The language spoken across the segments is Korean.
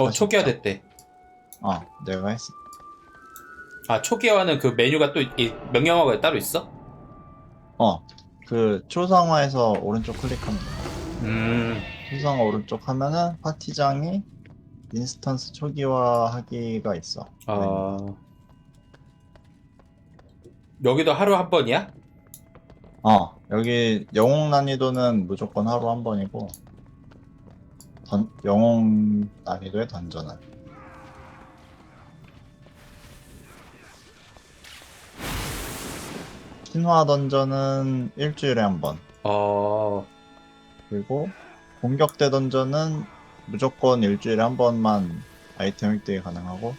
어 초기화 됐대. 어 내가 했어 아 초기화는 그 메뉴가 또 이, 명령어가 따로 있어? 어 그 초상화에서 오른쪽 클릭하면 돼 음. 초상화 오른쪽 하면은 파티장이 인스턴스 초기화하기가 있어 아. 여기도 하루 한 번이야? 어 여기 영웅 난이도는 무조건 하루 한 번이고 던, 영웅 난이도의 던전은 신화 던전은 일주일에 한 번 어. 그리고 공격대 던전은 무조건 일주일에 한 번만 아이템 획득이 가능하고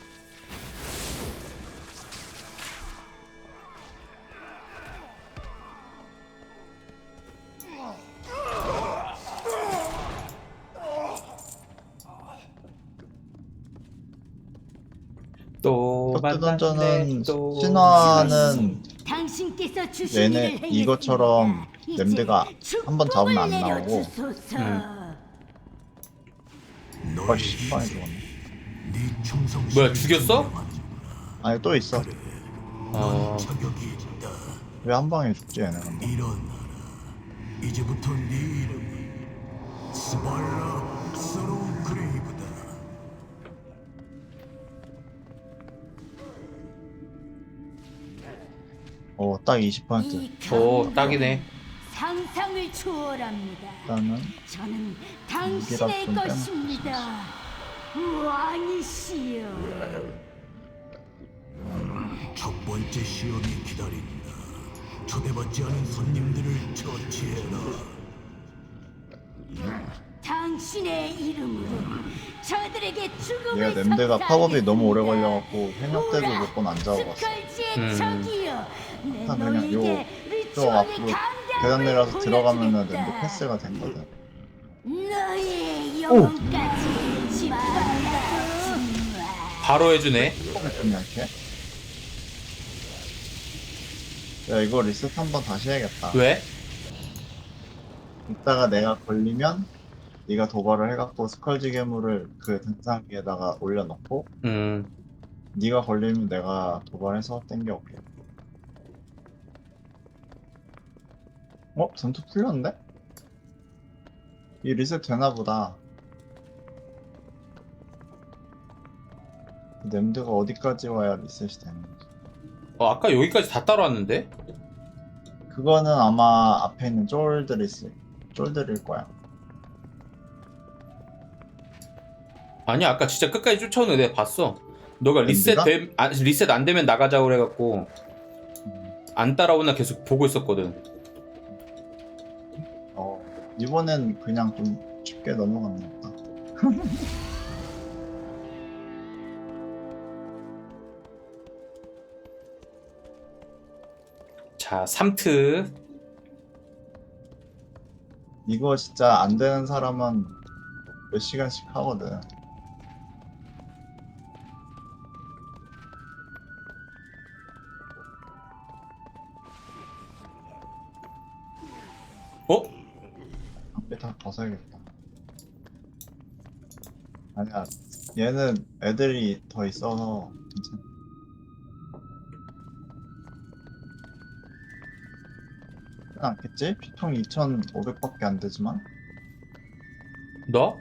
또 격대 만났네 던전은 또 신화는 당신께서 주신 얘네 이것처럼. 냄새가 이제 한번 잡으면 안 나오고. 아 씨발 죽었네 뭐야 죽였어? 아니 또 있어 어. 왜한 방에 죽지 얘네 근데. 이제부터 네 이름은 스발라 어딱 20%이오 경고는 딱이네. 상상을 초월합니다. 일단은 저는 당신의 좀 것입니다. 왕이시여. 첫 번째 시험이 기다린다. 초대받지 않은 손님들을 처치해라. 당신의 이름으로 저들에게 죽음을 얘가 냄새가 팝업이 너무 오래. 걸려갖고 생각대도 오라, 몇 번안 잡아봤어 스컬지의 음. 적이여 내 일단 그냥 요- 너에게 저 리추얼의 앞으로 계단 내려서 들어가면은 보여주겠다. 냄새 패스가 됐거든 너의 영혼까지 짓밟아 바로 해주네. 좀 약해 야 이거 리셋 한번 다시 해야겠다 왜? 이따가 내가 걸리면 네가 도발을 해갖고 스컬지 괴물을 그 등상 위에다가 올려놓고 음. 네가 걸리면 내가 도발해서 땡겨올게 어? 전투 풀렸는데? 이 리셋 되나보다 냄드가 어디까지 와야 리셋이 되는 거지 어 아까 여기까지 다 따라왔는데? 그거는 아마 앞에 있는 쫄들이 있을 쫄들일 거야 아니 아까 진짜 끝까지 쫓아오는 애 내가 봤어. 너가 리셋? 됨, 아, 리셋 안 되면 나가자고 그래갖고 음, 안 따라오나 계속 보고 있었거든. 어 이번엔 그냥 좀 쉽게 넘어갔나 보다 자 3트 이거 진짜 안 되는 사람은 몇 시간씩 하거든. 앞에 다 벗어야겠다. 아니야, 얘는 애들이 더 있어서 괜찮아. 않겠지? 피통 2,500밖에 안 되지만. 너?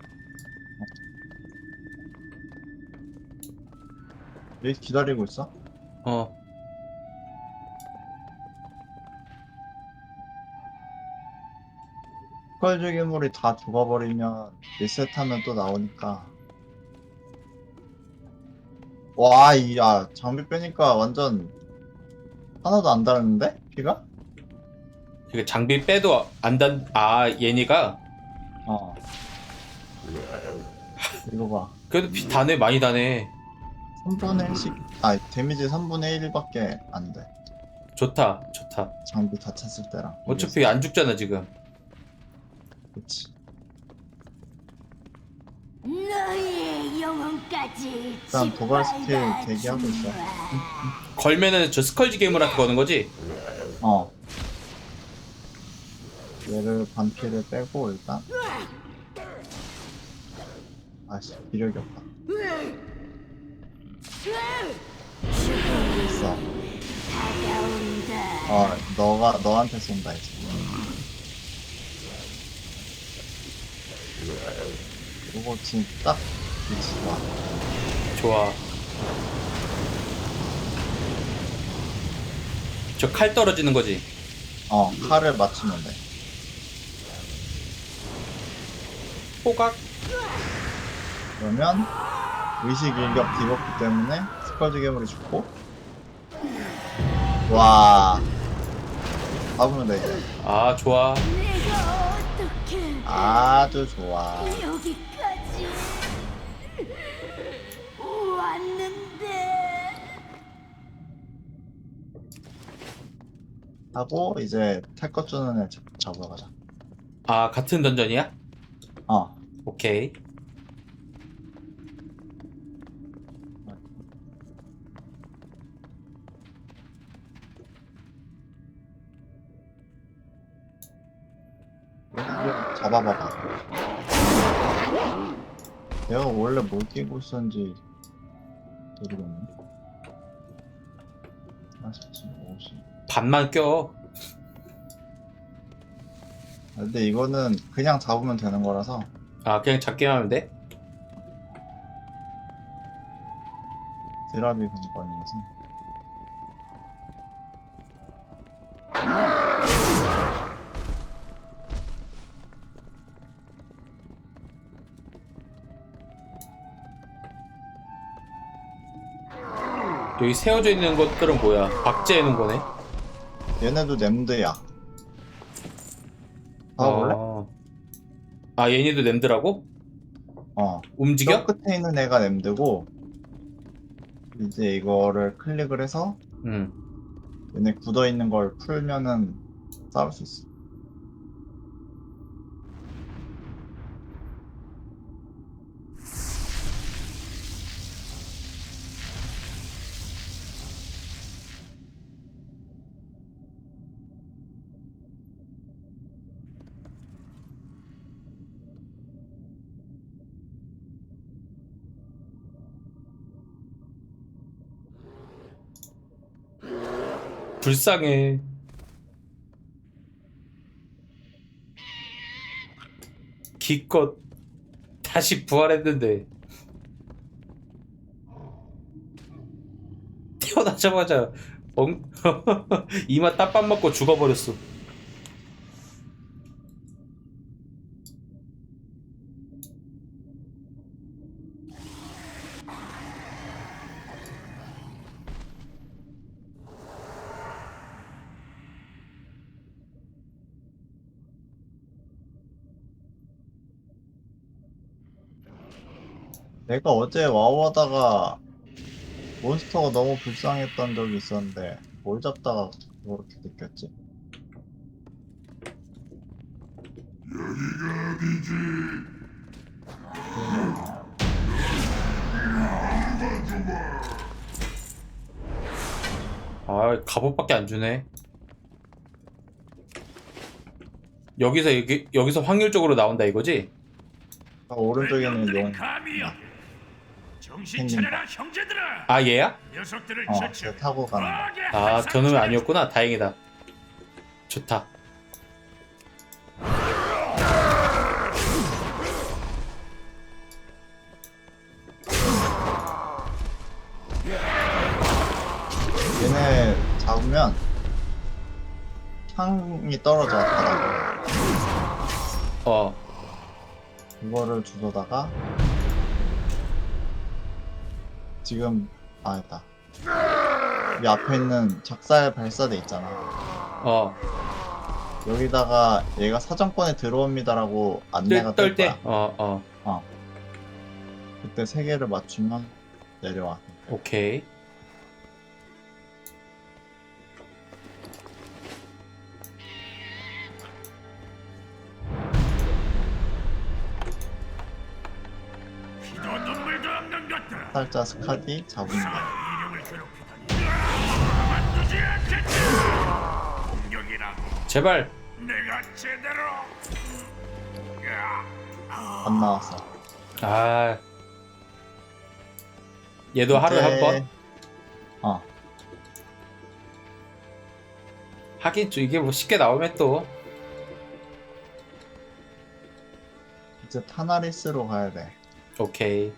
얘 기다리고 있어? 어 스컬즈 괴물이 다 죽어버리면 리셋하면 또 나오니까 와, 이, 야, 장비 빼니까 완전 하나도 안 달았는데? 피가? 이게 장비 빼도 안단 아 얘니가 어. 이거 봐. 그래도 피 다네 많이 다네. 3분의 1씩, 아, 데미지 3분의 1밖에 안 돼. 좋다 좋다. 장비 다 찼을 때랑. 어차피 안 죽잖아 지금. 그치. 너의 영혼까지 일단 도발 스킬 대기하고 있어. 걸면은 저 스컬지 게임을 한테 거는 거지? 어. 얘를 반피를 빼고 일단 아씨 기력이 없다 있어. 어 너가 너한테 쏜다 이제 이거 딱 위치 좋아 좋아. 저 칼 떨어지는 거지. 어 칼을 맞추면 돼 호각. 그러면 의식 일격 디버프 때문에 스컬즈 괴물이 죽고 와 잡으면 돼 이제 아 좋아. 아주 좋아. 여기까지. 왔는데. 하고 이제 탈 것 주는 애 잡- 잡으러 가자. 아 같은 던전이야? 어. 오케이. 잡아봐봐 내가 원래 뭘 끼고 있었는지 모르겠네. 47, 50 반만 껴. 아, 근데 이거는 그냥 잡으면 되는 거라서. 아 그냥 잡기만 하면 돼? 드랍이 관건이어서 여기 세워져 있는 것들은 뭐야? 박제해 놓은 거네. 얘네도 냄드야 봐볼래? 어. 아 얘네도 냄드라고? 어 움직여? 저 끝에 있는 애가 냄드고 이제 이거를 클릭을 해서 응. 얘네 굳어 있는 걸 풀면은 싸울 수 있어. 불쌍해. 기껏 다시 부활했는데 태어나자마자 엉... 이마 따밥 맞고 죽어버렸어. 내가 어제 와우하다가 몬스터가 너무 불쌍했던 적이 있었는데 뭘 잡다가 그렇게 느꼈지? 아 갑옷밖에 안 주네. 여기서 여기, 여기서 확률적으로 나온다 이거지? 아, 오른쪽에 있는 놈들의 용 감이여 정신 생긴 차려라 형제들아 아 얘야? 녀석들을 어, 처치 쟤 타고 가는 거. 아 저놈이. 아니었구나. 다행이다. 좋다. 얘네 잡으면 향이 떨어져 바닥에 어. 이거를 주워다가 지금 아 됐다 이 앞에 있는 작살 발사대 있잖아 어. 여기다가 얘가 사정권에 들어옵니다라고 안내가 떨뜰 때? 거야 어, 어. 그때 세 개를 맞추면 내려와 오케이. 살짝 스카디 공격이라고 제발. 안 나왔어. 아. 얘도 하루에 한 번? 어. 하긴 좀 이게 뭐 쉽게 나오면 또. 이제 타나리스로 가야 돼. 오케이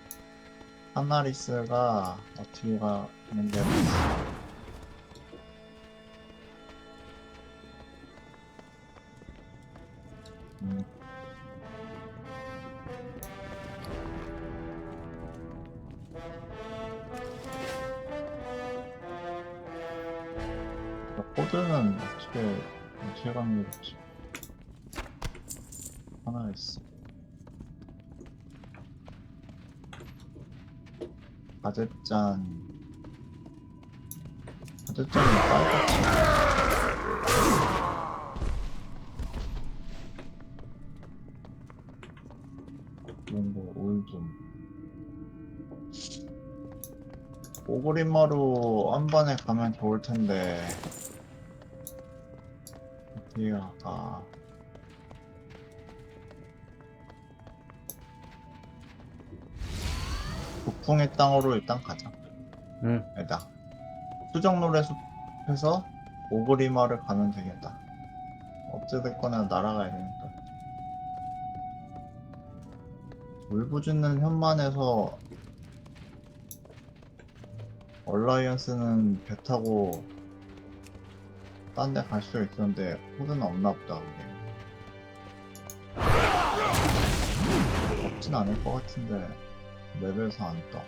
타나리스가 어떻게 가는 게 음. 코드는 어떻게 어떻게 가는 게 좋지? 타나리스 가젯잔 가젯잔이 빨갛지 거 올좀 오그리마루 한 번에 가면 좋을 텐데. 어떻게 가 북풍의 땅으로 일단 가자 음 일단 수정노래 숲에서 오그리마를 가면 되겠다. 어찌됐거나 날아가야 되니까. 울부짖는 현만에서 얼라이언스는 배 타고 딴 데 갈 수 있었는데 호드는 없나 보다 그게. 없진 않을 것 같은데 맵에서 안 떠.